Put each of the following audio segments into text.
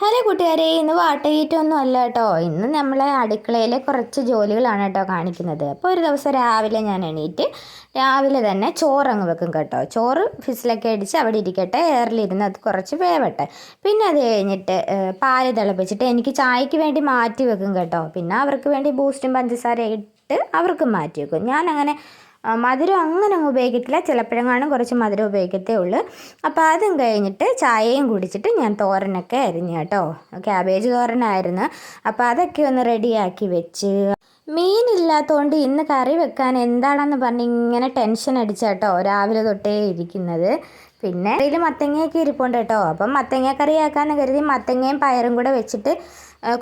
Hello കൂട്ടുകാരെ ഇന്ന് വാട്ടകീറ്റൊന്നും അല്ല കേട്ടോ. ഇന്ന് നമ്മളെ അടുക്കളയിലെ കുറച്ച് ജോലികളാണ് കേട്ടോ കാണിക്കുന്നത്. അപ്പോൾ ഒരു ദിവസം രാവിലെ ഞാൻ എണീറ്റ് രാവിലെ തന്നെ ചോറങ്ങ് വെക്കും കേട്ടോ. ചോറ് ഫിസിലൊക്കെ അടിച്ച് അവിടെ ഇരിക്കട്ടെ എയറിലിരുന്ന് അത് കുറച്ച് വേവട്ടെ. പിന്നെ അത് കഴിഞ്ഞിട്ട് പാൽ തിളപ്പിച്ചിട്ട് എനിക്ക് ചായക്ക് വേണ്ടി മാറ്റി വെക്കും കേട്ടോ. പിന്നെ അവർക്ക് വേണ്ടി ബൂസ്റ്റും പഞ്ചസാര ഇട്ട് അവർക്ക് മാറ്റി വെക്കും. ഞാനങ്ങനെ ആ, മധുരം അങ്ങനെ അങ്ങ് ഉപയോഗിക്കത്തില്ല. ചിലപ്പോഴെങ്ങാനും കുറച്ച് മധുരം ഉപയോഗിക്കത്തേ ഉള്ളൂ. അപ്പോൾ അതും കഴിഞ്ഞിട്ട് ചായയും കുടിച്ചിട്ട് ഞാൻ തോരനൊക്കെ അരിഞ്ഞു കേട്ടോ. ക്യാബേജ് തോരനായിരുന്നു. അപ്പോൾ അതൊക്കെ ഒന്ന് റെഡിയാക്കി വെച്ച്. മീനില്ലാത്തതുകൊണ്ട് ഇന്ന് കറി വെക്കാൻ എന്താണെന്ന് പറഞ്ഞ് ഇങ്ങനെ ടെൻഷൻ അടിച്ചാട്ടോ രാവിലെ തൊട്ടേ ഇരിക്കുന്നത്. പിന്നെ അതിൽ മത്തങ്ങയൊക്കെ ഇരിപ്പുണ്ട് കേട്ടോ. അപ്പം മത്തങ്ങ കറി ആക്കാമെന്ന് കരുതി മത്തങ്ങയും പയറും കൂടെ വെച്ചിട്ട്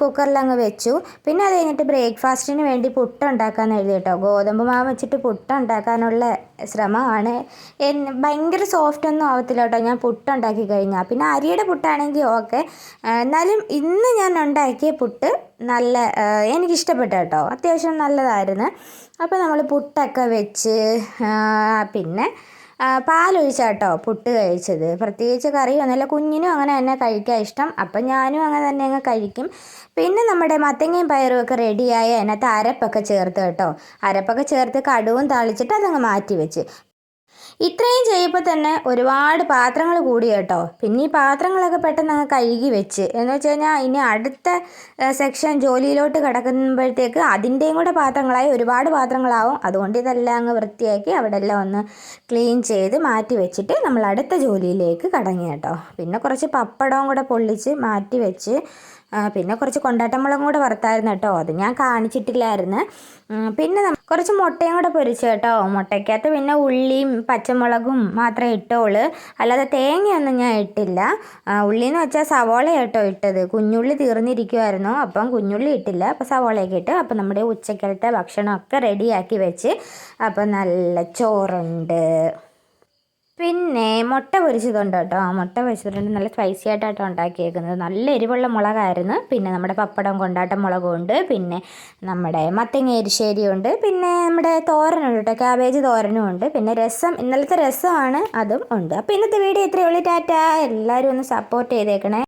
കുക്കറിൽ അങ്ങ് വെച്ചു. പിന്നെ അത് കഴിഞ്ഞിട്ട് ബ്രേക്ക്ഫാസ്റ്റിന് വേണ്ടി പുട്ട് ഉണ്ടാക്കാമെന്ന് എഴുതി കേട്ടോ. ഗോതമ്പ് മാവ് വെച്ചിട്ട് പുട്ട് ഉണ്ടാക്കാനുള്ള ശ്രമമാണ്. ഭയങ്കര സോഫ്റ്റ് ഒന്നും ആവത്തില്ല കേട്ടോ. ഞാൻ പുട്ട് ഉണ്ടാക്കി കഴിഞ്ഞാൽ പിന്നെ അരിയുടെ പുട്ടാണെങ്കിൽ ഓക്കെ. എന്നാലും ഇന്ന് ഞാൻ ഉണ്ടാക്കിയ പുട്ട് നല്ല എനിക്കിഷ്ടപ്പെട്ട കേട്ടോ. അത്യാവശ്യം നല്ലതായിരുന്നു. അപ്പോൾ നമ്മൾ പുട്ടൊക്കെ വെച്ച് പിന്നെ പാലൊഴിച്ചാട്ടോ പുട്ട് കഴിച്ചത്. പ്രത്യേകിച്ച് കറിയൊന്നുമില്ല കുഞ്ഞിനും അങ്ങനെ തന്നെ കഴിക്കാൻ ഇഷ്ടം. അപ്പം ഞാനും അങ്ങനെ തന്നെ അങ്ങ് കഴിക്കും. പിന്നെ നമ്മുടെ മത്തങ്ങയും പയറും ഒക്കെ റെഡിയായ അതിനകത്ത് അരപ്പൊക്കെ ചേർത്ത് കേട്ടോ. അരപ്പൊക്കെ ചേർത്ത് കടുവും താളിച്ചിട്ട് അതങ്ങ് മാറ്റി വെച്ച് ഇത്രയും ചെയ്യുമ്പോൾ തന്നെ ഒരുപാട് പാത്രങ്ങൾ കൂടി കേട്ടോ. പിന്നെ ഈ പാത്രങ്ങളൊക്കെ പെട്ടെന്ന് അങ്ങ് കഴുകി വെച്ച്. എന്ന് വെച്ച് കഴിഞ്ഞാൽ ഇനി അടുത്ത സെക്ഷൻ ജോലിയിലോട്ട് കിടക്കുമ്പോഴത്തേക്ക് അതിന്റെയും കൂടെ പാത്രങ്ങളായി ഒരുപാട് പാത്രങ്ങളാവും. അതുകൊണ്ട് ഇതെല്ലാം അങ്ങ് വൃത്തിയാക്കി അവിടെ എല്ലാം ഒന്ന് ക്ലീൻ ചെയ്ത് മാറ്റി വെച്ചിട്ട് നമ്മൾ അടുത്ത ജോലിയിലേക്ക് കടങ്ങി കേട്ടോ. പിന്നെ കുറച്ച് പപ്പടവും കൂടെ പൊള്ളിച്ച് മാറ്റി വെച്ച് പിന്നെ കുറച്ച് കൊണ്ടാട്ടമുളകും കൂടെ വറുത്തായിരുന്നു കേട്ടോ. അത് ഞാൻ കാണിച്ചിട്ടില്ലായിരുന്നു. പിന്നെ കുറച്ച് മുട്ടയും കൂടെ പൊരിച്ചു കേട്ടോ. മുട്ടയ്ക്കകത്ത് പിന്നെ ഉള്ളിയും പച്ചമുളകും മാത്രമേ ഇട്ടോളൂ. അല്ലാതെ തേങ്ങയൊന്നും ഞാൻ ഇട്ടില്ല. ഉള്ളിയെന്ന് വെച്ചാൽ സവോള കേട്ടോ ഇട്ടത്. കുഞ്ഞുള്ളി തീർന്നിരിക്കുമായിരുന്നു അപ്പം കുഞ്ഞുള്ളി ഇട്ടില്ല. അപ്പോൾ സവോളയൊക്കെ ഇട്ട് അപ്പം നമ്മുടെ ഉച്ചക്കലത്തെ ഭക്ഷണമൊക്കെ റെഡിയാക്കി വെച്ച് അപ്പം നല്ല ചോറുണ്ട്. പിന്നെ മുട്ട പൊരിച്ചതുണ്ട് കേട്ടോ. മുട്ട പൊരിച്ചതുണ്ട് നല്ല സ്പൈസി ആയിട്ടാട്ടോ ഉണ്ടാക്കിയേക്കുന്നത്. നല്ല എരിവുള്ള മുളകായിരുന്നു. പിന്നെ നമ്മുടെ പപ്പടം കൊണ്ടാട്ടം മുളകും ഉണ്ട് പിന്നെ നമ്മുടെ മത്തങ്ങ എരിശ്ശേരിയുണ്ട്. പിന്നെ നമ്മുടെ തോരനുണ്ട് കേട്ടോ. ക്യാബേജ് തോരനും ഉണ്ട്. പിന്നെ രസം ഇന്നലത്തെ രസമാണ് അതും ഉണ്ട്. അപ്പോൾ ഇന്നത്തെ വീഡിയോ ഇത്രയേ ഉള്ളൂ. ടാറ്റ. എല്ലാവരും ഒന്ന് സപ്പോർട്ട് ചെയ്തേക്കണേ.